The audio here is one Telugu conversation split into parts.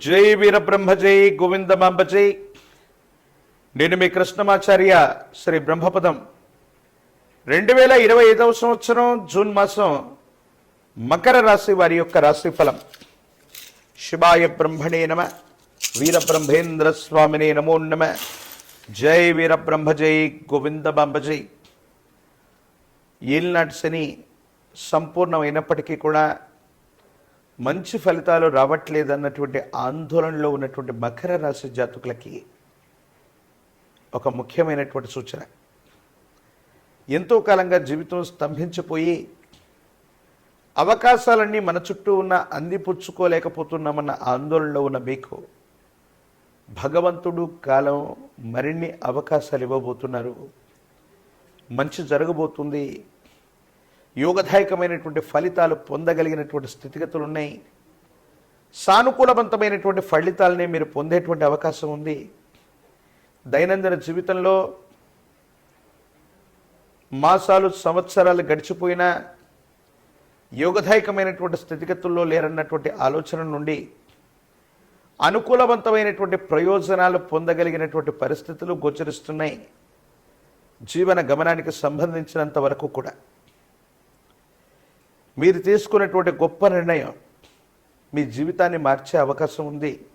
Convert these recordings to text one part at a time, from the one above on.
జై వీరబ్రహ్మ జై గోవిందమాంబ జై నేను మీ కృష్ణమాచార్య శ్రీ బ్రహ్మపదం. రెండు వేల ఇరవై ఐదవ సంవత్సరం జూన్ మాసం మకర రాశి వారి యొక్క రాశి ఫలం శివాయ బ్రహ్మణే నమ వీరబ్రహ్మేంద్ర స్వామినే నమో నమ జై వీరబ్రహ్మ జై గోవిందమాంబ జై ఏలినాటి శని సంపూర్ణమైనప్పటికీ కూడా మంచి ఫలితాలు రావట్లేదన్నటువంటి ఆందోళనలో ఉన్నటువంటి మకర రాశి జాతకులకి ఒక ముఖ్యమైనటువంటి సూచన. ఎంతో కాలంగా జీవితం స్తంభించిపోయి అవకాశాలన్నీ మన చుట్టూ ఉన్న అందిపుచ్చుకోలేకపోతున్నామన్న ఆందోళనలో ఉన్న మీకు భగవంతుడు కాలం మరిన్ని అవకాశాలు ఇవ్వబోతున్నారు. మంచి జరగబోతుంది. యోగదాయకమైనటువంటి ఫలితాలు పొందగలిగినటువంటి స్థితిగతులు ఉన్నాయి. సానుకూలవంతమైనటువంటి ఫలితాలనే మీరు పొందేటువంటి అవకాశం ఉంది. దైనందిన జీవితంలో మాసాలు సంవత్సరాలు గడిచిపోయినా యోగదాయకమైనటువంటి స్థితిగతుల్లో లేరన్నటువంటి ఆలోచన నుండి అనుకూలవంతమైనటువంటి ప్రయోజనాలు పొందగలిగినటువంటి పరిస్థితులు గోచరిస్తున్నాయి. జీవన గమనానికి సంబంధించినంత వరకు కూడా. మీరు తీసుకున్నటువంటి గొప్ప నిర్ణయం మీ జీవితాన్ని మార్చే అవకాశం ఉంది.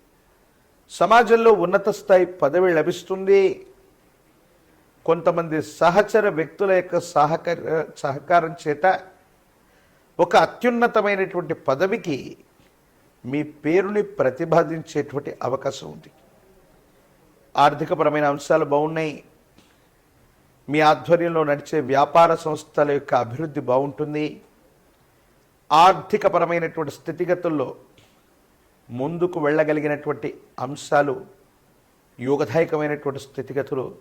సమాజంలో ఉన్నత స్థాయి పదవి లభిస్తుంది. కొంతమంది సహచర వ్యక్తుల యొక్క సహకార సహకారం చేత ఒక అత్యున్నతమైనటువంటి పదవికి మీ పేరుని ప్రతిపాదించేటువంటి అవకాశం ఉంది. ఆర్థికపరమైన అంశాలు బాగున్నాయి. మీ ఆధ్వర్యంలో నడిచే వ్యాపార సంస్థల యొక్క అభివృద్ధి బాగుంటుంది. ఆర్థికపరమైనటువంటి స్థితిగతుల్లో ముందుకు వెళ్ళగలిగినటువంటి అంశాలు యోగదాయకమైనటువంటి స్థితిగతులు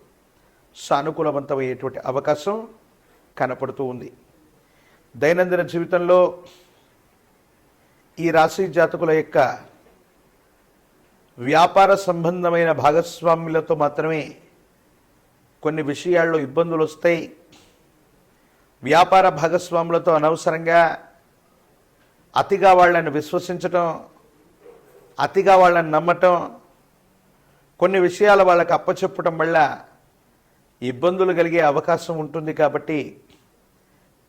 సానుకూలవంతమయ్యేటువంటి అవకాశం కనపడుతూ ఉంది. దైనందిన జీవితంలో ఈ రాశి జాతకుల యొక్క వ్యాపార సంబంధమైన భాగస్వాములతో మాత్రమే కొన్ని విషయాల్లో ఇబ్బందులు వస్తాయి. వ్యాపార భాగస్వాములతో అనవసరంగా అతిగా వాళ్ళని విశ్వసించటం అతిగా వాళ్ళని నమ్మటం కొన్ని విషయాలు వాళ్ళకి అప్పచెప్పటం వల్ల ఇబ్బందులు కలిగే అవకాశం ఉంటుంది కాబట్టి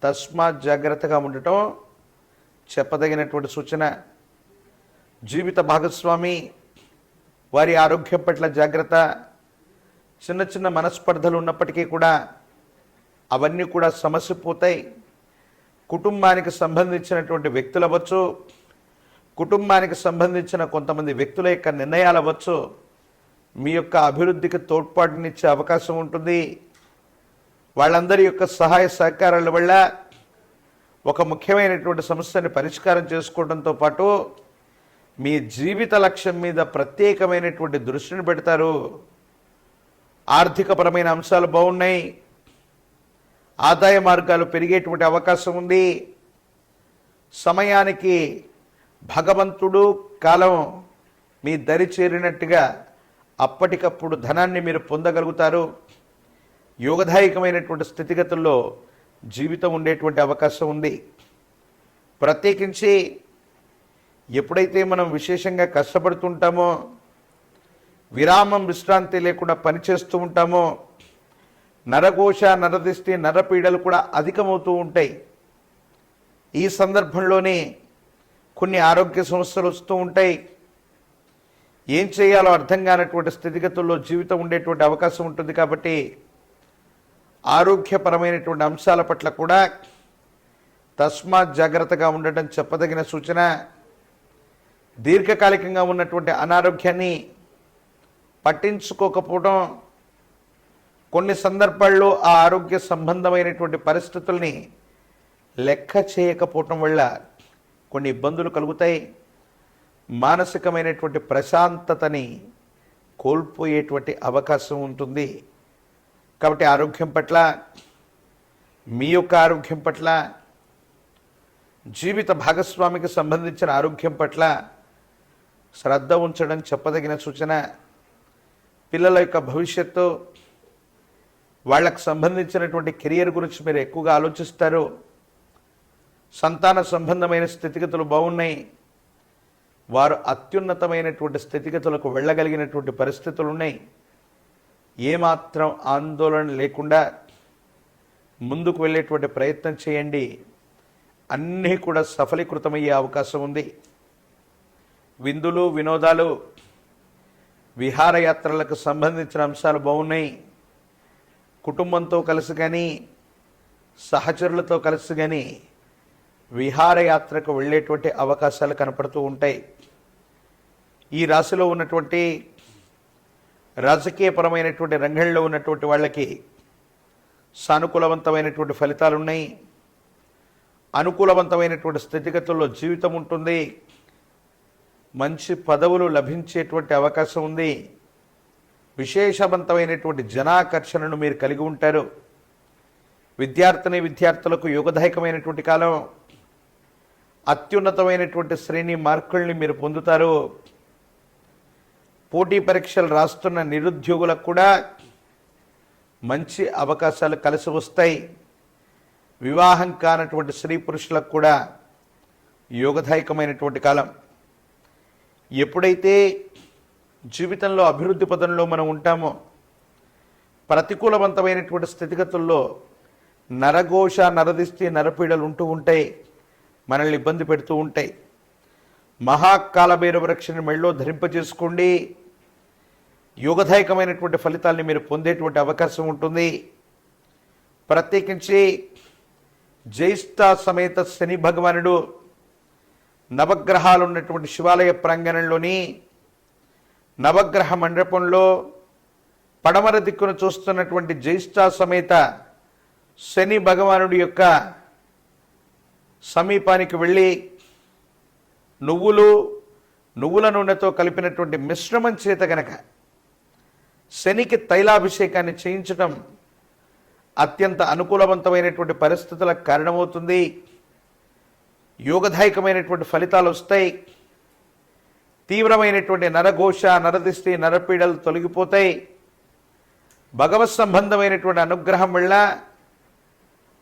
తస్మాత్ జాగ్రత్తగా ఉండటం చెప్పదగినటువంటి సూచన. జీవిత భాగస్వామి వారి ఆరోగ్యం పట్ల జాగ్రత్త చిన్న చిన్న మనస్పర్ధలు ఉన్నప్పటికీ కూడా అవన్నీ కూడా సమస్య పోతాయి కుటుంబానికి సంబంధించినటువంటి వ్యక్తులు అవ్వచ్చు కుటుంబానికి సంబంధించిన కొంతమంది వ్యక్తుల యొక్క నిర్ణయాలు అవ్వచ్చు మీ యొక్క అభివృద్ధికి తోడ్పాటునిచ్చే అవకాశం ఉంటుంది. వాళ్ళందరి యొక్క సహాయ సహకారాల వల్ల ఒక ముఖ్యమైనటువంటి సమస్యని పరిష్కారం చేసుకోవడంతో పాటు మీ జీవిత లక్ష్యం మీద ప్రత్యేకమైనటువంటి దృష్టిని పెడతారు. ఆర్థికపరమైన అంశాలు బాగున్నాయి. ఆదాయ మార్గాలు పెరిగేటువంటి అవకాశం ఉంది. సమయానికి భగవంతుడు కాలం మీ దరి చేరినట్టుగా అప్పటికప్పుడు ధనాన్ని మీరు పొందగలుగుతారు. యోగదాయకమైనటువంటి స్థితిగతుల్లో జీవితం ఉండేటువంటి అవకాశం ఉంది. ప్రత్యేకించి ఎప్పుడైతే మనం విశేషంగా కష్టపడుతుంటామో విరామం విశ్రాంతి లేకుండా పనిచేస్తూ ఉంటామో నరఘోష నరదిష్టి నరపీడలు కూడా అధికమవుతూ ఉంటాయి. ఈ సందర్భంలోనే కొన్ని ఆరోగ్య సమస్యలు వస్తూ ఉంటాయి. ఏం చేయాలో అర్థం కానటువంటి స్థితిగతుల్లో జీవితం ఉండేటువంటి అవకాశం ఉంటుంది కాబట్టి ఆరోగ్యపరమైనటువంటి అంశాల పట్ల కూడా తస్మాత్ జాగ్రత్తగా ఉండటం చెప్పదగిన సూచన. దీర్ఘకాలికంగా ఉన్నటువంటి అనారోగ్యాన్ని పట్టించుకోకపోవడం కొన్ని సందర్భాల్లో ఆ ఆరోగ్య సంబంధమైనటువంటి పరిస్థితుల్ని లెక్క చేయకపోవటం వల్ల కొన్ని ఇబ్బందులు కలుగుతాయి. మానసికమైనటువంటి ప్రశాంతతని కోల్పోయేటువంటి అవకాశం ఉంటుంది. కాబట్టి ఆరోగ్యం పట్ల మీ యొక్క ఆరోగ్యం పట్ల జీవిత భాగస్వామికి సంబంధించిన ఆరోగ్యం పట్ల శ్రద్ధ ఉంచడం చెప్పదగిన సూచన. పిల్లల యొక్క భవిష్యత్తు వాళ్ళకు సంబంధించినటువంటి కెరియర్ గురించి మీరు ఎక్కువగా ఆలోచిస్తారు. సంతాన సంబంధమైన స్థితిగతులు బాగున్నాయి. వారు అత్యున్నతమైనటువంటి స్థితిగతులకు వెళ్ళగలిగినటువంటి పరిస్థితులు ఉన్నాయి ఏమాత్రం ఆందోళన లేకుండా ముందుకు వెళ్ళేటువంటి ప్రయత్నం చేయండి. అన్నీ కూడా సఫలీకృతమయ్యే అవకాశం ఉంది. విందులు వినోదాలు విహారయాత్రలకు సంబంధించిన అంశాలు బాగున్నాయి. కుటుంబంతో కలిసి కానీ సహచరులతో కలిసి కానీ విహారయాత్రకు వెళ్ళేటువంటి అవకాశాలు కనపడుతూ ఉంటాయి. ఈ రాశిలో ఉన్నటువంటి రాజకీయపరమైనటువంటి రంగంలో ఉన్నటువంటి వాళ్ళకి సానుకూలవంతమైనటువంటి ఫలితాలు ఉన్నాయి అనుకూలవంతమైనటువంటి స్థితిగతుల్లో జీవితం ఉంటుంది. మంచి పదవులు లభించేటువంటి అవకాశం ఉంది. విశేషవంతమైనటువంటి జనాకర్షణను మీరు కలిగి ఉంటారు. విద్యార్థిని విద్యార్థులకు యోగదాయకమైనటువంటి కాలం. అత్యున్నతమైనటువంటి శ్రేణి మార్కుల్ని మీరు పొందుతారు. పోటీ పరీక్షలు రాస్తున్న నిరుద్యోగులకు కూడా మంచి అవకాశాలు కలిసి వస్తాయి. వివాహం కానటువంటి స్త్రీ పురుషులకు కూడా యోగదాయకమైనటువంటి కాలం. ఎప్పుడైతే జీవితంలో అభివృద్ధి పదంలో మనం ఉంటామో ప్రతికూలవంతమైనటువంటి స్థితిగతుల్లో నరఘోష నరదిష్టి నరపీడలు ఉంటూ ఉంటాయి మనల్ని ఇబ్బంది పెడుతూ ఉంటాయి. మహాకాలభైరవ రక్షణ మెళ్ళో ధరింపజేసుకోండి. యోగదాయకమైనటువంటి ఫలితాల్ని మీరు పొందేటువంటి అవకాశం ఉంటుంది. ప్రత్యేకించి జ్యేష్ఠ సమేత శని భగవానుడు నవగ్రహాలు ఉన్నటువంటి శివాలయ ప్రాంగణంలోని నవగ్రహ మండపంలో పడమర దిక్కును చూస్తున్నటువంటి జ్యేష్ఠ సమేత శని భగవానుడి యొక్క సమీపానికి వెళ్ళి నువ్వులు నువ్వుల నూనెతో కలిపినటువంటి మిశ్రమం చేత గనక శనికి తైలాభిషేకాన్ని చేయించడం అత్యంత అనుకూలవంతమైనటువంటి పరిస్థితులకు కారణమవుతుంది. యోగదాయకమైనటువంటి ఫలితాలు వస్తాయి. తీవ్రమైనటువంటి నరఘోష నరదిష్టి నరపీడలు తొలగిపోతాయి. భగవత్ సంబంధమైనటువంటి అనుగ్రహం వల్ల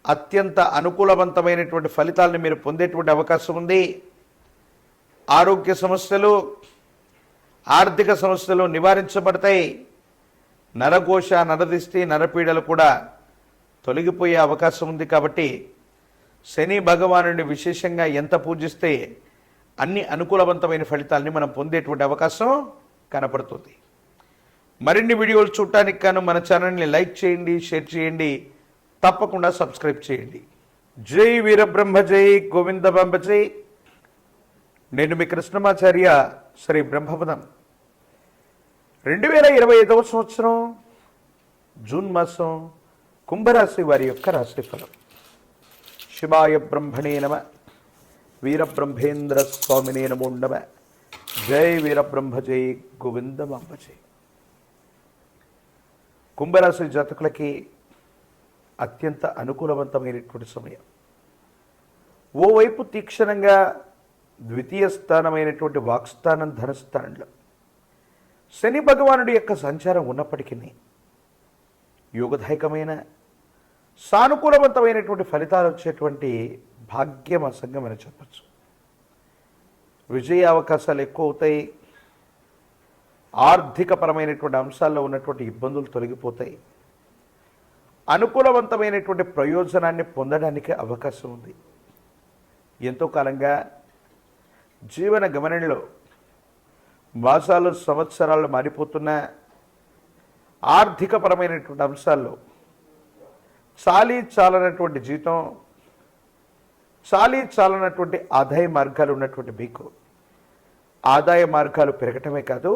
అత్యంత అనుకూలవంతమైనటువంటి ఫలితాలను మీరు పొందేటువంటి అవకాశం ఉంది. ఆరోగ్య సమస్యలు ఆర్థిక సమస్యలు నివారించబడతాయి. నరఘోష నరదిష్టి నరపీడలు కూడా తొలగిపోయే అవకాశం ఉంది కాబట్టి శని భగవానుడిని విశేషంగా ఎంత పూజిస్తే అన్ని అనుకూలవంతమైన ఫలితాలని మనం పొందేటువంటి అవకాశం కనపడుతుంది. మరిన్ని వీడియోలు చూడటానికి కాను మన ఛానల్ని లైక్ చేయండి షేర్ చేయండి తప్పకుండా సబ్స్క్రైబ్ చేయండి. జై వీరబ్రహ్మ జై గోవిందబాంబ జై. నేను మీ కృష్ణమాచార్య శ్రీ బ్రహ్మపదం. రెండు వేల ఇరవై ఐదవ సంవత్సరం జూన్ మాసం కుంభరాశి వారి యొక్క రాశిఫలం. శివాయ బ్రహ్మణే నమ. వీరబ్రహ్మేంద్ర స్వామినే నమో నమ. జై వీరబ్రహ్మ జై గోవిందమాంబ జై కుంభరాశి జాతకులకి అత్యంత అనుకూలవంతమైనటువంటి సమయం. ఓవైపు తీక్షణంగా ద్వితీయ స్థానమైనటువంటి వాక్స్థానం ధనస్థానంలో. శని భగవానుడి యొక్క సంచారం ఉన్నప్పటికీ యోగదాయకమైన సానుకూలవంతమైనటువంటి ఫలితాలు వచ్చేటువంటి భాగ్యం అసంగా మనం చెప్పచ్చు. విజయ అవకాశాలు ఎక్కువ అవుతాయి ఆర్థికపరమైనటువంటి అంశాల్లో ఉన్నటువంటి ఇబ్బందులు తొలగిపోతాయి. అనుకూలవంతమైనటువంటి ప్రయోజనాన్ని పొందడానికి అవకాశం ఉంది. ఎంతో కాలంగా జీవన గమనంలో మాసాలు సంవత్సరాలు మారిపోతున్న ఆర్థికపరమైనటువంటి అంశాల్లో చాలీ చాలనటువంటి జీతం చాలీ చాలనటువంటి ఆదాయ మార్గాలు ఉన్నటువంటి మీకు. ఆదాయ మార్గాలు పెరగటమే కాదు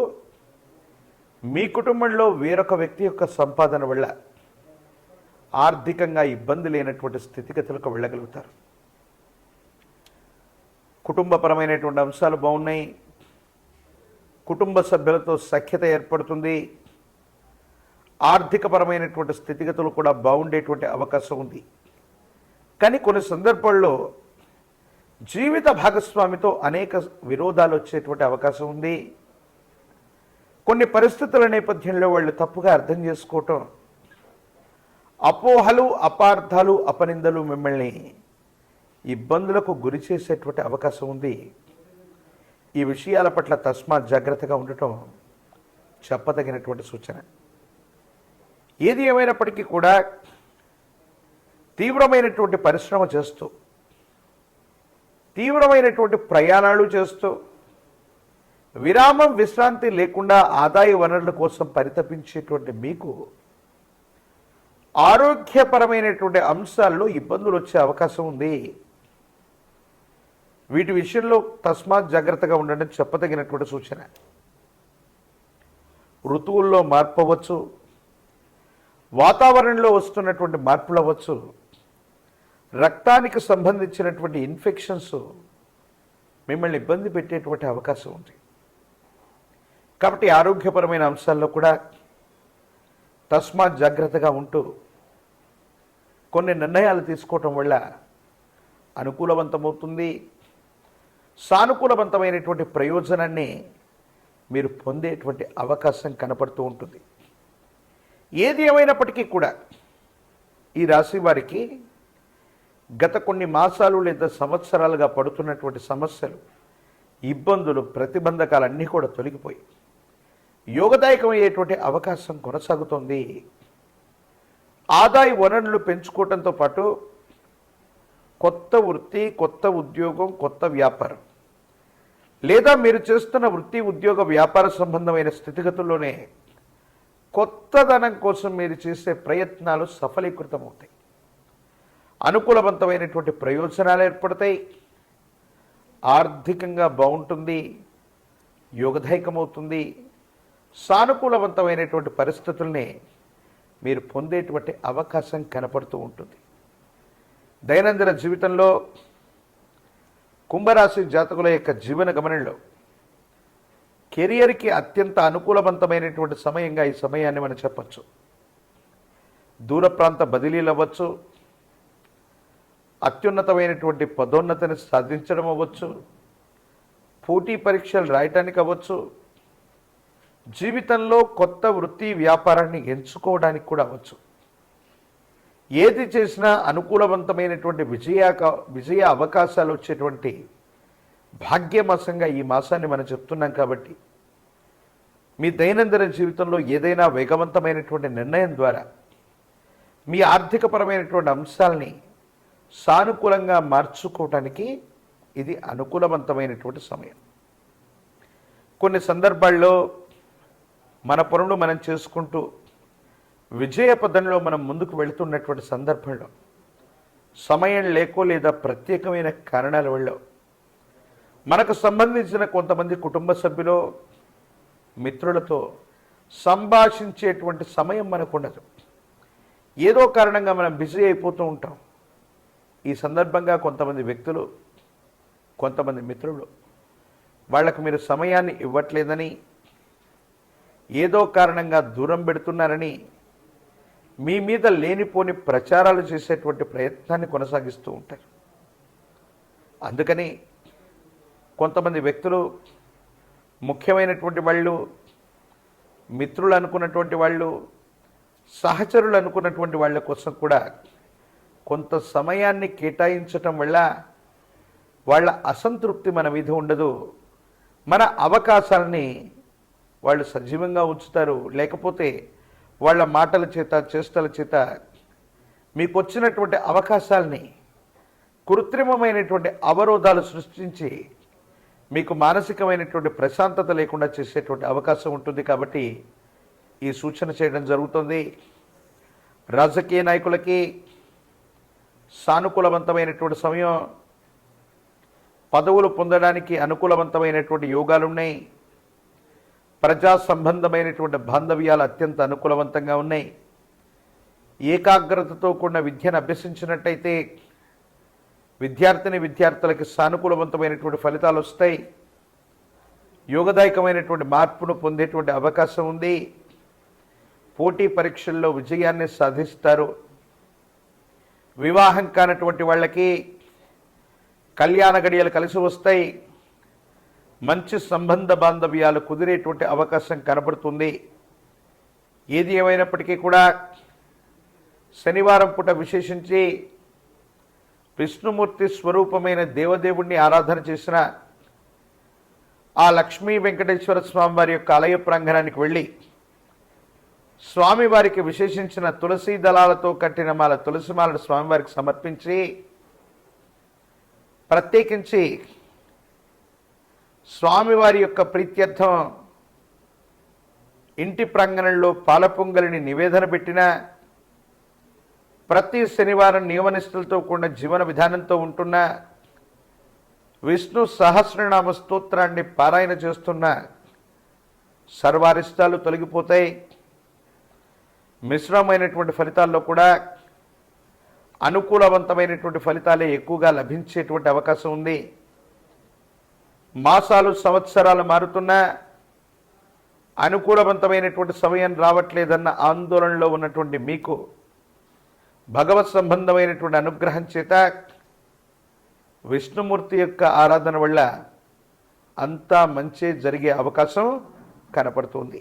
మీ కుటుంబంలో వేరొక వ్యక్తి యొక్క సంపాదన వల్ల ఆర్థికంగా ఇబ్బంది లేనటువంటి స్థితిగతులకు వెళ్ళగలుగుతారు. కుటుంబపరమైనటువంటి అంశాలు బాగున్నాయి. కుటుంబ సభ్యులతో సఖ్యత ఏర్పడుతుంది. ఆర్థికపరమైనటువంటి స్థితిగతులు కూడా బాగుండేటువంటి అవకాశం ఉంది. కానీ కొన్ని సందర్భాల్లో జీవిత భాగస్వామితో అనేక విరోధాలు వచ్చేటువంటి అవకాశం ఉంది. కొన్ని పరిస్థితుల నేపథ్యంలో వాళ్ళు తప్పుగా అర్థం చేసుకోవటం అపోహలు అపార్థాలు అపనిందలు మిమ్మల్ని ఇబ్బందులకు గురి చేసేటువంటి అవకాశం ఉంది. ఈ విషయాల పట్ల తస్మాత్ జాగ్రత్తగా ఉండటం చెప్పదగినటువంటి సూచన. ఏది ఏమైనప్పటికీ కూడా తీవ్రమైనటువంటి పరిశ్రమ చేస్తూ తీవ్రమైనటువంటి ప్రయాణాలు చేస్తూ విరామం విశ్రాంతి లేకుండా ఆదాయ వనరుల కోసం పరితపించేటువంటి మీకు ఆరోగ్యపరమైనటువంటి అంశాల్లో ఇబ్బందులు వచ్చే అవకాశం ఉంది. వీటి విషయంలో తస్మాత్ జాగ్రత్తగా ఉండడం చెప్పదగినటువంటి సూచన. ఋతువుల్లో మార్పు అవ్వచ్చు. వాతావరణంలో వస్తున్నటువంటి మార్పులు అవ్వచ్చు. రక్తానికి సంబంధించినటువంటి ఇన్ఫెక్షన్స్ మిమ్మల్ని ఇబ్బంది పెట్టేటువంటి అవకాశం ఉంది. కాబట్టి ఆరోగ్యపరమైన అంశాల్లో కూడా తస్మాత్ జాగ్రత్తగా ఉంటూ కొన్ని నిర్ణయాలు తీసుకోవటం వల్ల అనుకూలవంతమవుతుంది. సానుకూలవంతమైనటువంటి ప్రయోజనాన్ని మీరు పొందేటువంటి అవకాశం కనపడుతూ ఉంటుంది. ఏది ఏమైనప్పటికీ కూడా ఈ రాశి వారికి గత కొన్ని మాసాలు లేదా సంవత్సరాలుగా పడుతున్నటువంటి సమస్యలు ఇబ్బందులు ప్రతిబంధకాలన్నీ కూడా తొలగిపోయి యోగదాయకమయ్యేటువంటి అవకాశం కొనసాగుతోంది. ఆదాయ వనరులు పెంచుకోవడంతో పాటు కొత్త వృత్తి కొత్త ఉద్యోగం కొత్త వ్యాపారం లేదా మీరు చేస్తున్న వృత్తి ఉద్యోగ వ్యాపార సంబంధమైన స్థితిగతుల్లోనే కొత్తదనం కోసం మీరు చేసే ప్రయత్నాలు సఫలీకృతమవుతాయి. అనుకూలవంతమైనటువంటి ప్రయోజనాలు ఏర్పడతాయి. ఆర్థికంగా బాగుంటుంది. యోగదాయకమవుతుంది. సానుకూలవంతమైనటువంటి పరిస్థితుల్ని మీరు పొందేటువంటి అవకాశం కనపడుతూ ఉంటుంది. దైనందిన జీవితంలో కుంభరాశి జాతకుల యొక్క జీవన గమనంలో కెరియర్కి అత్యంత అనుకూలవంతమైనటువంటి సమయంగా ఈ సమయాన్ని మనం చెప్పచ్చు. దూర ప్రాంత బదిలీలు అవ్వచ్చు అత్యున్నతమైనటువంటి పదోన్నతిని సాధించడం అవ్వచ్చు పోటీ పరీక్షలు రాయటానికి అవ్వచ్చు జీవితంలో కొత్త వృత్తి వ్యాపారాన్ని ఎంచుకోవడానికి కూడా అవ్వచ్చు. ఏది చేసినా అనుకూలవంతమైనటువంటి విజయ విజయ అవకాశాలు వచ్చేటువంటి భాగ్యమాసంగా ఈ మాసాన్ని మనం చెప్తున్నాం కాబట్టి మీ దైనందిన జీవితంలో ఏదైనా వేగవంతమైనటువంటి నిర్ణయం ద్వారా మీ ఆర్థికపరమైనటువంటి అంశాలని సానుకూలంగా మార్చుకోవటానికి ఇది అనుకూలవంతమైనటువంటి సమయం. కొన్ని సందర్భాల్లో మన పనులు మనం చేసుకుంటూ విజయ పదంలో మనం ముందుకు వెళుతున్నటువంటి సందర్భంలో సమయం లేకో లేదా ప్రత్యేకమైన కారణాల వల్ల మనకు సంబంధించిన కొంతమంది కుటుంబ సభ్యులు మిత్రులతో సంభాషించేటువంటి సమయం మనకు ఉండదు. ఏదో కారణంగా మనం బిజీ అయిపోతూ ఉంటాం. ఈ సందర్భంగా కొంతమంది వ్యక్తులు కొంతమంది మిత్రులు వాళ్ళకు మీరు సమయాన్ని ఇవ్వట్లేదని ఏదో కారణంగా దూరం పెడుతున్నారని మీ మీద లేనిపోని ప్రచారాలు చేసేటువంటి ప్రయత్నాన్ని కొనసాగిస్తూ ఉంటారు. అందుకని కొంతమంది వ్యక్తులు ముఖ్యమైనటువంటి వాళ్ళు మిత్రులు అనుకున్నటువంటి వాళ్ళు సహచరులు అనుకున్నటువంటి వాళ్ళ కోసం కూడా కొంత సమయాన్ని కేటాయించటం వల్ల వాళ్ళ అసంతృప్తి మన మీద ఉండదు. మన అవకాశాలని వాళ్ళు సజీవంగా ఉంచుతారు. లేకపోతే వాళ్ళ మాటల చేత చేష్టల చేత మీకు వచ్చినటువంటి అవకాశాలని కృత్రిమమైనటువంటి అవరోధాలు సృష్టించి మీకు మానసికమైనటువంటి ప్రశాంతత లేకుండా చేసేటువంటి అవకాశం ఉంటుంది కాబట్టి ఈ సూచన చేయడం జరుగుతుంది. రాజకీయ నాయకులకి సానుకూలవంతమైనటువంటి సమయం పదవులు పొందడానికి అనుకూలవంతమైనటువంటి యోగాలు ఉన్నాయి ప్రజా సంబంధమైనటువంటి బాంధవ్యాలు అత్యంత అనుకూలవంతంగా ఉన్నాయి. ఏకాగ్రతతో కూడిన విద్యను అభ్యసించినట్టయితే విద్యార్థిని విద్యార్థులకి సానుకూలవంతమైనటువంటి ఫలితాలు వస్తాయి. యోగదాయకమైనటువంటి మార్పును పొందేటువంటి అవకాశం ఉంది. పోటీ పరీక్షల్లో విజయాన్ని సాధిస్తారు. వివాహం కానటువంటి వాళ్ళకి కళ్యాణ గడియలు కలిసి వస్తాయి. మంచి సంబంధ బాంధవ్యాలు కుదిరేటువంటి అవకాశం కనబడుతుంది. ఏది ఏమైనప్పటికీ కూడా శనివారం పూట విశేషించి విష్ణుమూర్తి స్వరూపమైన దేవదేవుణ్ణి ఆరాధన చేసిన ఆ లక్ష్మీ వెంకటేశ్వర స్వామి వారి యొక్క ఆలయ ప్రాంగణానికి వెళ్ళి స్వామివారికి విశేషించిన తులసి దళాలతో కట్టిన మాల తులసి మాలను స్వామివారికి సమర్పించి ప్రత్యేకించి స్వామివారి యొక్క ప్రీత్యర్థం ఇంటి ప్రాంగణంలో పాలపొంగలిని నివేదన పెట్టిన ప్రతి శనివారం నియమనిష్టలతో కూడిన జీవన విధానంతో ఉంటున్న విష్ణు సహస్రనామ స్తోత్రాన్ని పారాయణ చేస్తున్న సర్వారిష్టాలు తొలగిపోతాయి. మిశ్రమైనటువంటి ఫలితాల్లో కూడా అనుకూలవంతమైనటువంటి ఫలితాలే ఎక్కువగా లభించేటువంటి అవకాశం ఉంది. మాసాలు సంవత్సరాలు మారుతున్నా అనుకూలవంతమైనటువంటి సమయం రావట్లేదన్న ఆందోళనలో ఉన్నటువంటి మీకు భగవత్ సంబంధమైనటువంటి అనుగ్రహం చేత విష్ణుమూర్తి యొక్క ఆరాధన వల్ల అంతా మంచి జరిగే అవకాశం కనపడుతుంది.